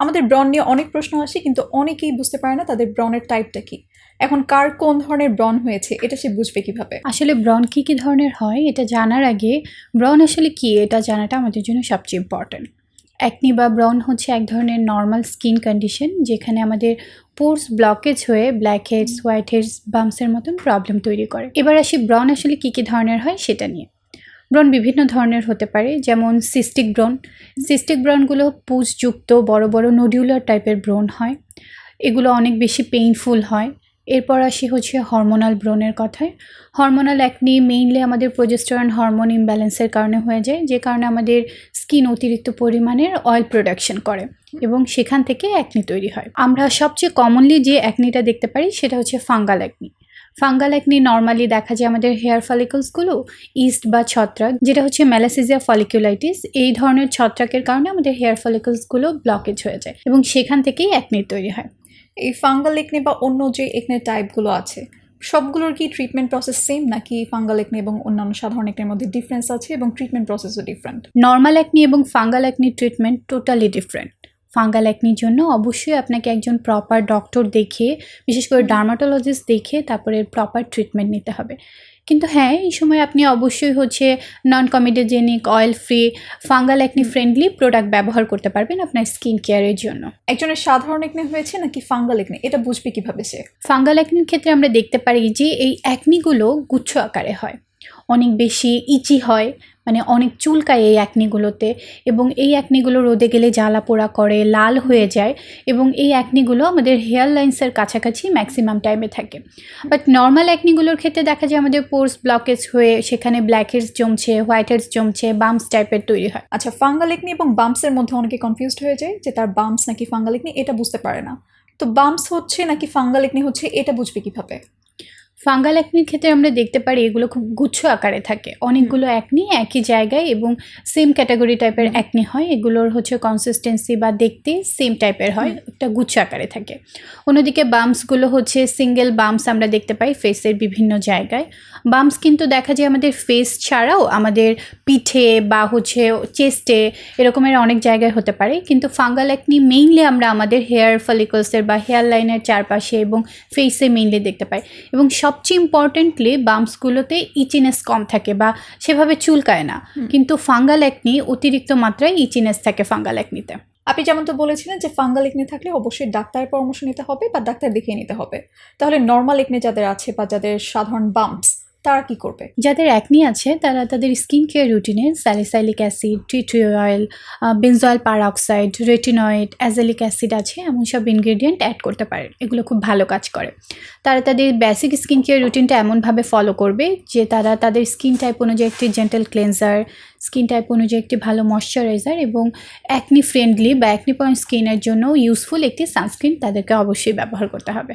আমাদের ব্রণ নিয়ে অনেক প্রশ্ন আসে, কিন্তু অনেকেই বুঝতে পারে না তাদের ব্রণের টাইপটা কি। এখন কার কোন ধরনের ব্রণ হয়েছে, এটা সে বুঝবে কীভাবে? আসলে ব্রণ কী কী ধরনের হয়, এটা জানার আগে ব্রণ আসলে কী, এটা জানাটা আমাদের জন্য সবচেয়ে ইম্পর্ট্যান্ট অ্যাকনি বা ব্রণ হচ্ছে এক ধরনের নর্মাল স্কিন কন্ডিশন যেখানে আমাদের পোর্স ব্লকেজ হয়ে ব্ল্যাক হেডস হোয়াইট হেডস বামসের মতন প্রবলেম তৈরি করে। এবার আসি ব্রণ আসলে কী কী ধরনের হয়, সেটা নিয়ে। ব্রণ বিভিন্ন ধরনের হতে পারে, যেমন সিস্টিক ব্রণ। সিস্টিক ব্রণগুলো পুষযুক্ত বড় বড় নডিউলার টাইপের ব্রণ হয়। এগুলো অনেক বেশি পেইনফুল হয়। এরপর আসি হচ্ছে হরমোনাল ব্রণের কথায়। হরমোনাল অ্যাকনি মেইনলি আমাদের প্রোজেস্টেরন হরমোন ইমব্যালেন্সের কারণে হয়ে যায়, যে কারণে আমাদের স্কিন অতিরিক্ত পরিমাণের অয়েল প্রোডাকশন করে এবং সেখান থেকে অ্যাকনি তৈরি হয়। আমরা সবচেয়ে কমনলি যে অ্যাকনিটা দেখতে পারি, সেটা হচ্ছে fungal acne fungal acne normally দেখা যায় আমাদের হেয়ার ফলিকলসগুলো ইস্ট বা ছত্রাক যেটা হচ্ছে ম্যালাসিজিয়া ফলিকুলাইটিস এই ধরনের ছত্রাকের কারণে আমাদের হেয়ার ফলিকলসগুলো ব্লকেজ হয়ে যায় এবং সেখান থেকেই একনি তৈরি হয়। এই ফাঙ্গাল একনে বা অন্য যে একনে টাইপগুলো আছে সবগুলোর কি ট্রিটমেন্ট প্রসেস সেম নাকি ফাঙ্গাল একনি এবং অন্যান্য সাধারণ একনের মধ্যে ডিফারেন্স আছে এবং ট্রিটমেন্ট প্রসেসও ডিফারেন্ট নর্মাল একনি এবং fungal acne treatment totally different fungal অ্যাকনির জন্য অবশ্যই আপনাকে একজন প্রপার ডক্টর দেখিয়ে বিশেষ করে ডার্মাটোলজিস্ট দেখে তারপরে প্রপার ট্রিটমেন্ট নিতে হবে। কিন্তু হ্যাঁ এই সময় আপনি অবশ্যই হচ্ছে non comedogenic oil free fungal acne friendly product ব্যবহার করতে পারবেন আপনার স্কিন কেয়ারের জন্য। একজনের সাধারণ একনে হয়েছে নাকি ফাঙ্গাল একনে এটা বুঝবে কীভাবে সে? ফাঙ্গাল অ্যাকনির ক্ষেত্রে আমরা দেখতে পারি যে এই অ্যাকনিগুলো গুচ্ছ আকারে হয়। অনেক বেশি ইচি হয় মানে অনেক চুলকায় এই অ্যাকনিগুলোতে এবং এই অ্যাকনিগুলো রোদে গেলে জ্বালা পোড়া করে, লাল হয়ে যায় এবং এই অ্যাকনিগুলো আমাদের হেয়ার লাইন্সের কাছাকাছি ম্যাক্সিমাম টাইমে থাকে। বাট নর্মাল অ্যাকনিগুলোর ক্ষেত্রে দেখা যায় আমাদের পোর্স ব্লকেজ হয়ে সেখানে ব্ল্যাক হেডস জমছে হোয়াইট হেডস জমছে বাম্পস টাইপের তৈরি হয়। আচ্ছা ফাঙ্গাল একনি এবং বাম্পসের মধ্যে অনেকে কনফিউজড হয়ে যায় যে তার বাম্পস নাকি ফাঙ্গাল একনি এটা বুঝতে পারে না। তো বাম্পস হচ্ছে নাকি ফাঙ্গাল একনি হচ্ছে, এটা বুঝবে কীভাবে? ফাঙ্গাল অ্যাকনির ক্ষেত্রে আমরা দেখতে পারি এগুলো খুব গুচ্ছ আকারে থাকে। অনেকগুলো অ্যাকনি একই জায়গায় এবং সেম ক্যাটাগরি টাইপের অ্যাকনি হয়। এগুলোর হচ্ছে কনসিস্টেন্সি বা দেখতে সেম টাইপের হয় একটা গুচ্ছ আকারে থাকে। অন্যদিকে বাম্পসগুলো হচ্ছে সিঙ্গেল বাম্পস আমরা দেখতে পাই ফেসের বিভিন্ন জায়গায়। বাম্পস কিন্তু দেখা যায় আমাদের ফেস ছাড়াও আমাদের পিঠে বা হচ্ছে চেস্টে এরকমের অনেক জায়গায় হতে পারে। কিন্তু ফাঙ্গাল অ্যাকনি মেইনলি আমরা আমাদের হেয়ার ফলিকলসের বা হেয়ার লাইনের চারপাশে এবং ফেসে মেইনলি দেখতে পাই। এবং সবচেয়ে ইম্পর্টেন্টলি বাম্পসগুলোতে ইচিনেস কম থাকে বা সেভাবে চুলকায় না। কিন্তু ফাঙ্গাল একনি অতিরিক্ত মাত্রায় ইচিনেস থাকে ফাঙ্গাল একনিতে আপনি যেমন তো বলেছিলেন যে ফাঙ্গাল একনে থাকলে অবশ্যই ডাক্তারের পরামর্শ নিতে হবে বা ডাক্তার দেখিয়ে নিতে হবে। তাহলে নর্মাল একনে যাদের আছে বা যাদের সাধারণ বাম্পস তারা কি করবে? যাদের একনি আছে, তারা তাদের স্কিন কেয়ার রুটিনে salicylic acid tea tree oil benzoyl peroxide retinoid azelaic acid আছে, এমন সব ইনগ্রেডিয়েন্ট অ্যাড করতে পারেন এগুলো খুব ভালো কাজ করে। তারা তাদের বেসিক স্কিন কেয়ার রুটিনটা এমনভাবে ফলো করবে যে তারা তাদের স্কিন টাইপ অনুযায়ী একটি জেন্টাল ক্লেন্সার স্কিন টাইপ অনুযায়ী একটি ভালো ময়শ্চারাইজার এবং অ্যাকনি ফ্রেন্ডলি বা অ্যাকনি পয়েন্ট স্কিনের জন্য ইউজফুল একটি সানস্ক্রিন তাদেরকে অবশ্যই ব্যবহার করতে হবে।